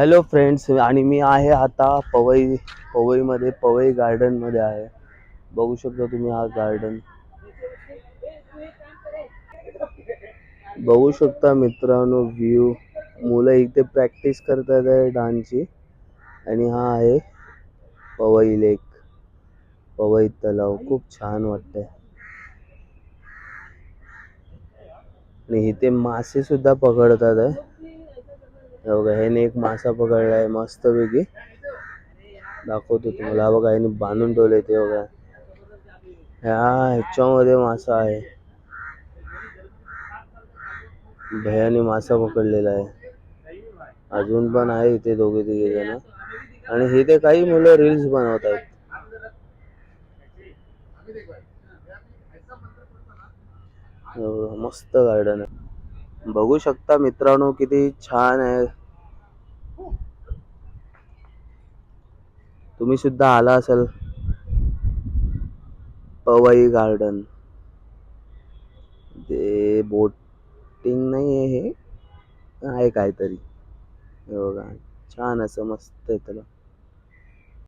Hello friends आणि मी आहे आता पवई पवईमध्ये पवई गार्डनमध्ये आहे. बघू शकता तुम्ही हा गार्डन बघू शकता मित्रांनो व्ह्यू मुलं इथे प्रॅक्टिस करतात आहे डान्सची आणि हा आहे पवई लेक पवई तलाव. खूप छान वाटतंय. आणि इथे मासे सुद्धा पकडतात आहे. हे बघा ह्याने एक मासा पकडलाय मस्त पैकी दाखवतो तुम्हाला. हा बघा ह्याने बांधून ठेवले ते बघा. ह्या ह्याच्यामध्ये मासा आहे. भयाने मासा पकडलेला आहे. अजून पण आहे इथे दोघे तिघे जण. आणि इथे काही मुलं रील्स बनवत आहेत. मस्त गार्डन आहे. बघू शकता मित्रांनो किती छान आहे. तुम्ही सुद्धा आला असाल. पवई गार्डन. ते बोटिंग नाही आहे हे. आहे काहीतरी. बघा छान असं मस्त आहे त्याला.